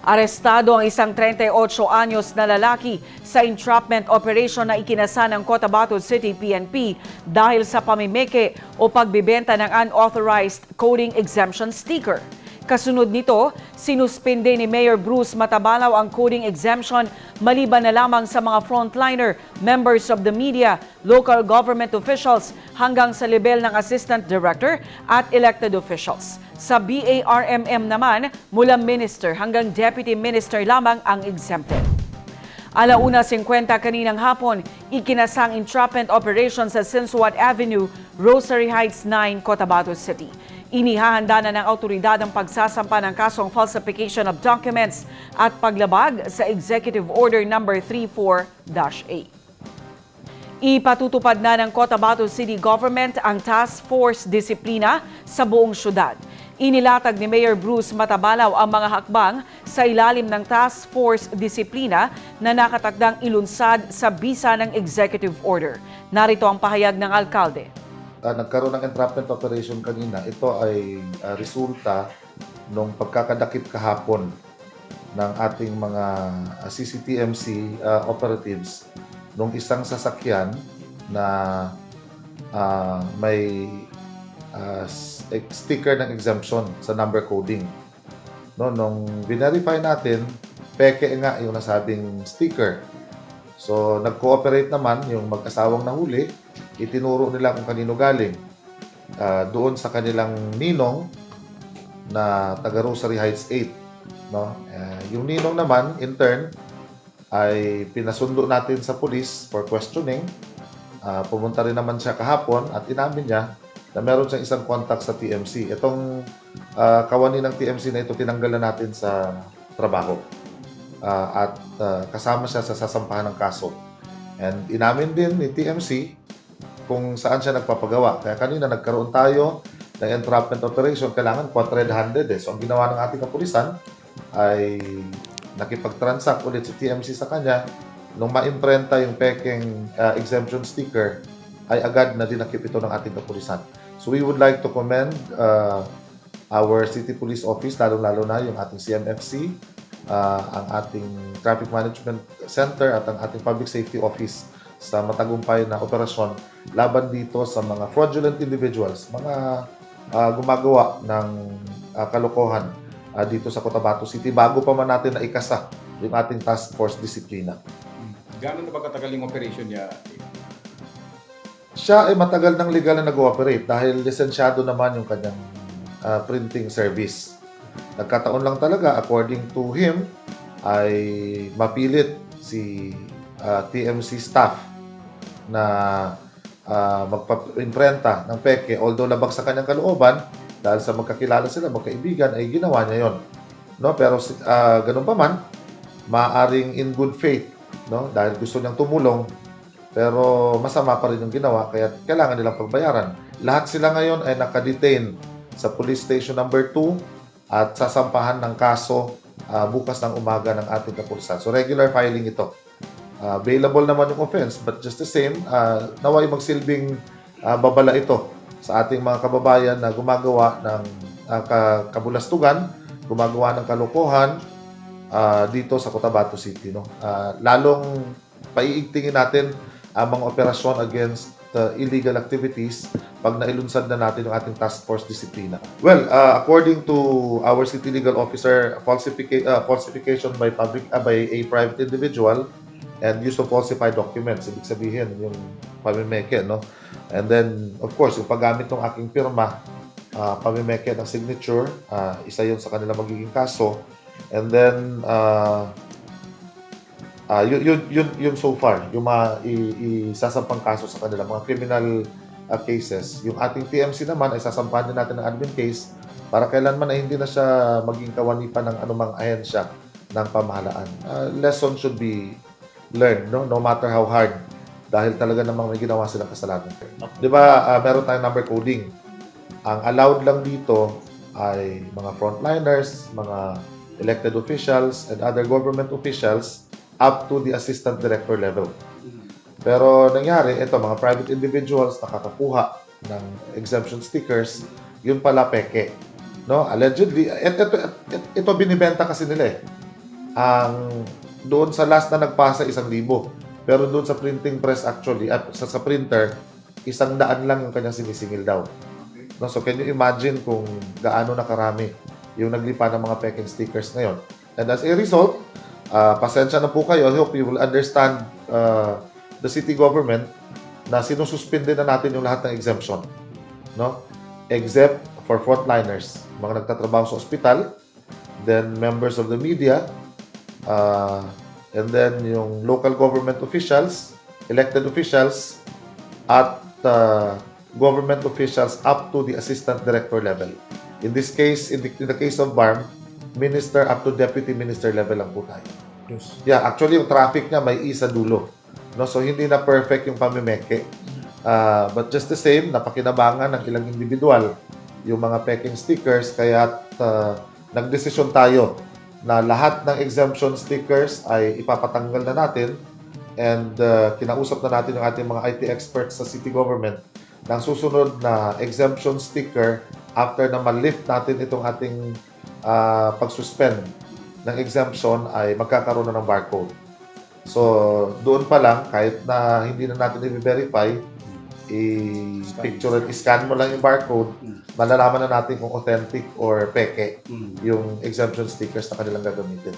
Arestado ang isang 38 anyos na lalaki sa entrapment operation na ikinasa ng Cotabato City PNP dahil sa pamimeke o pagbibenta ng unauthorized coding exemption sticker. Kasunod nito, sinuspinde ni Mayor Bruce Matabalaw ang coding exemption maliban na lamang sa mga frontliner, members of the media, local government officials hanggang sa level ng assistant director at elected officials. Sa BARMM naman, mula minister hanggang deputy minister lamang ang exempted. Alauna 50 kaninang hapon, ikinasang entrapment operation sa Sinsuat Avenue, Rosary Heights 9, Cotabato City. Inihahanda na ng autoridad ang pagsasampa ng kasong falsification of documents at paglabag sa Executive Order No. 34-A. Ipatutupad na ng Cotabato City Government ang Task Force Disiplina sa buong syudad. Inilatag ni Mayor Bruce Matabalaw ang mga hakbang sa ilalim ng Task Force Disiplina na nakatakdang ilunsad sa bisa ng Executive Order. Narito ang pahayag ng alkalde. Ah, nagkaroon ng entrapment operation kanina. Ito ay ah, resulta ng pagkakadakip kahapon ng ating mga CCTMC ah, operatives nung isang sasakyan na ah, may eh, sticker ng exemption sa number coding. No, nung verify natin, peke nga yung nasabing sticker. So, nag-cooperate naman yung mag-asawang nahuli itinuro nila kung kanino galing. Ah, doon sa kanilang ninong na taga Rosary Heights 8. No? Ah, yung ninong naman, in turn, ay pinasundo natin sa police for questioning. Ah, pumunta rin naman siya kahapon at inamin niya na meron siyang isang contact sa TMC. Itong ah, kawani ng TMC na ito, tinanggalan natin sa trabaho. Ah, at ah, kasama siya sa sasampahan ng kaso. And inamin din ni TMC kung saan siya nagpapagawa. Kaya kanina nagkaroon tayo ng entrapment operation, kailangan 400 eh. So ang ginawa ng ating kapulisan ay nakipag-transact ulit si TMC sa kanya. Nung ma-imprenta yung peking uh, exemption sticker, ay agad na dinakip ito ng ating kapulisan. So we would like to commend uh, our City Police Office, lalo-lalo na yung ating CMFC, uh, ang ating Traffic Management Center at ang ating Public Safety Office sa matagumpay na operasyon laban dito sa mga fraudulent individuals, mga ah, gumagawa ng ah, kalokohan ah, dito sa Cotabato City bago pa man natin na ikasa yung ating task force disiplina. Gano'n na ba katagal yung operation niya? Siya ay matagal ng legal na nag-ooperate dahil lisensyado naman yung kanyang ah, printing service. Nagkataon lang talaga, according to him, ay mapilit si ah, TMC staff na uh, magpa-imprenta ng peke. Although labag sa kanyang kalooban, dahil sa magkakilala sila, magkaibigan, ay ginawa niya yon. No? Pero uh, ganun pa man, maaring in good faith, no? dahil gusto niyang tumulong, pero masama pa rin yung ginawa, kaya kailangan nilang pagbayaran. Lahat sila ngayon ay nakadetain sa police station number 2 at sasampahan ng kaso ah, bukas ng umaga ng ating kapulisan. So regular filing ito. Ah, available naman yung offense, but just the same, ah, naway magsilbing ah, babala ito sa ating mga kababayan na gumagawa ng ka- kabulastugan, gumagawa ng kalokohan ah, dito sa Cotabato City. No? Ah, lalong paiigtingin natin ang mga operasyon against the illegal activities pag nailunsad na natin yung ating task force disiplina. Well, uh, according to our city legal officer, falsifica- uh, falsification by public uh, by a private individual and use of falsified documents, ibig sabihin yung pamimeke, no? And then, of course, yung paggamit ng aking pirma, uh, pamimeke ng signature, uh, isa yun sa kanila magiging kaso. And then, uh, Ah, yun, yun, yun, yun so far, yung mga isasampang kaso sa kanila, mga criminal ah, cases. Yung ating TMC naman ay sasampahan din natin ng admin case para kailanman ay hindi na siya maging kawanipan ng anumang ahensya ng pamahalaan. Ah, lesson should be learned, no? no matter how hard. Dahil talaga namang may ginawa silang kasalanan. Di ba, ah, meron tayong number coding. Ang allowed lang dito ay mga frontliners, mga elected officials, and other government officials up to the assistant director level. Pero nangyari, ito, mga private individuals nakakakuha ng exemption stickers, yun pala peke. No? Allegedly, ito, et, ito binibenta kasi nila eh. ang doon sa last na nagpasa isang libo. Pero doon sa printing press actually, at sa, sa printer, isang daan lang yung kanyang sinisingil daw. No, so can you imagine kung gaano na karami yung naglipa ng mga peking stickers ngayon. And as a result, ah, pasensya na po kayo. I hope you will understand ah, the city government na sinususpinde na natin yung lahat ng exemption. No? Except for frontliners, mga nagtatrabaho sa ospital, then members of the media, uh, and then yung local government officials, elected officials, at uh, government officials up to the assistant director level. In this case, in the, in the case of BARM, minister up to deputy minister level lang po tayo. Yes. Yeah, actually yung traffic niya may isa dulo. No, so hindi na perfect yung pamimeke. Ah, but just the same, napakinabangan ng ilang individual yung mga peking stickers kaya nagdesisyon tayo na lahat ng exemption stickers ay ipapatanggal na natin and ah, kinausap na natin yung ating mga IT experts sa city government ng susunod na exemption sticker after na ma-lift natin itong ating ah, pag-suspend ng exemption ay magkakaroon na ng barcode. So, doon pa lang, kahit na hindi na natin i-verify, i-picture and i-scan mo lang yung barcode, malalaman na natin kung authentic or peke Mm. yung exemption stickers na kanilang gagamitin.